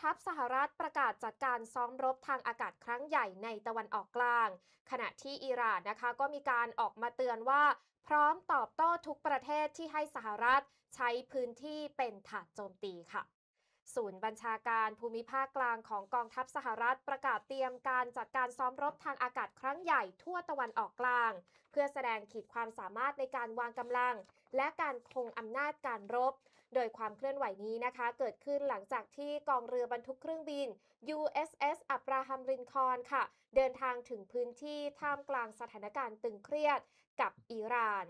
ทัพสหรัฐประกาศจัดการซ้อมรบทางอากาศครั้งใหญ่ในตะวันออกกลาง ขณะที่อิหร่านนะคะก็มีการออกมาเตือนว่า พร้อมตอบโต้ทุกประเทศที่ให้สหรัฐ ใช้พื้นที่เป็นฐานโจมตีค่ะ ศูนย์บัญชาการภูมิภาคกลางของกองทัพสหรัฐประกาศเตรียมการจัดการซ้อมรบทางอากาศครั้งใหญ่ทั่วตะวันออกกลาง เพื่อแสดงขีดความสามารถในการวางกำลัง และการคงอำนาจการรบ โดยความเคลื่อนไหวนี้นะคะ เกิดขึ้นหลังจากที่กองเรือบรรทุกเครื่องบิน USS อับราฮัมลินคอนค่ะ เดินทางถึงพื้นที่ท่ามกลางสถานการณ์ตึงเครียดกับอิหร่าน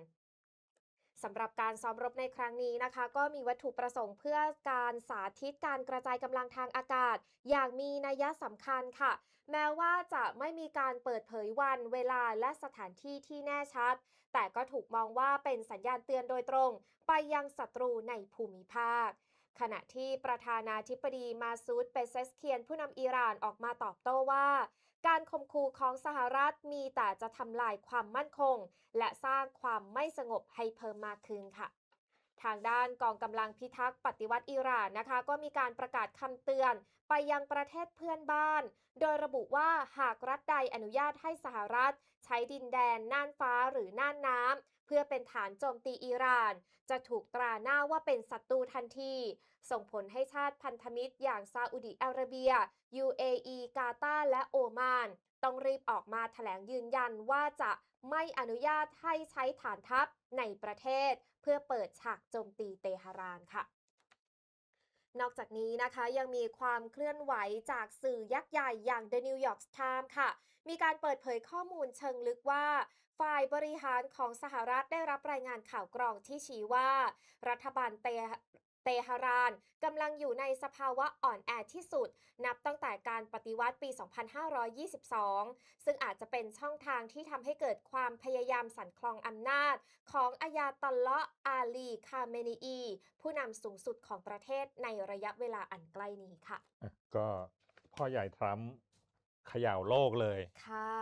สำหรับการซ้อมรบในครั้งนี้นะคะ ก็มีวัตถุประสงค์เพื่อการสาธิตการกระจายกำลังทางอากาศ อย่างมีนัยสำคัญค่ะ แม้ว่าจะไม่มีการเปิดเผยวันเวลาและสถานที่ที่แน่ชัด แต่ก็ถูกมองว่าเป็นสัญญาณเตือนโดยตรง ไปยังศัตรูในภูมิภาค ขณะที่ประธานาธิบดีมาซูดเปเซสเคียนผู้นำอิหร่านออกมาตอบโต้ว่า การข่มขู่ของสหรัฐมีแต่จะทำลายความมั่นคง และสร้างความไม่สงบให้เพิ่มมากขึ้นค่ะทางด้านกองกำลังพิทักษ์ปฏิวัติอิหร่านนะคะ ก็มีการประกาศคำเตือนไปยังประเทศเพื่อนบ้าน โดยระบุว่าหากรัฐใดอนุญาตให้สหรัฐ ใช้ดินแดนน่านฟ้าหรือน่านน้ำ เพื่อเป็นฐานโจมตีอิหร่าน จะถูกตราหน้าว่าเป็นศัตรูทันที ส่งผลให้ชาติพันธมิตรอย่างซาอุดิอาระเบีย UAE กาตาร์และโอมานต้องรีบออกมาแถลงยืนยันว่าจะไม่อนุญาตให้ใช้ฐานทัพในประเทศ เพื่อเปิดฉากโจมตีเตหะรานค่ะ นอกจากนี้นะคะยังมีความเคลื่อนไหวจากสื่อยักษ์ใหญ่อย่าง The New York Times ค่ะ มีการเปิดเผยข้อมูลเชิงลึกว่า ฝ่ายบริหารของสหรัฐได้รับรายงานข่าวกรองที่ชี้ว่า รัฐบาลเตเตหะรานกำลังอยู่ในสภาวะอ่อนแอที่สุด นับตั้งแต่การปฏิวัติปี 2522 ซึ่งอาจจะเป็นช่องทางที่ทำให้เกิดความพยายามสั่นคลองอำนาจ ของอายาตอลเลาะห์อาลีคาเมนีอี ผู้นำสูงสุดของประเทศในระยะเวลาอันใกล้นี้ค่ะอะก็พ่อใหญ่ทรัมป์เขย่าโลกเลยค่ะ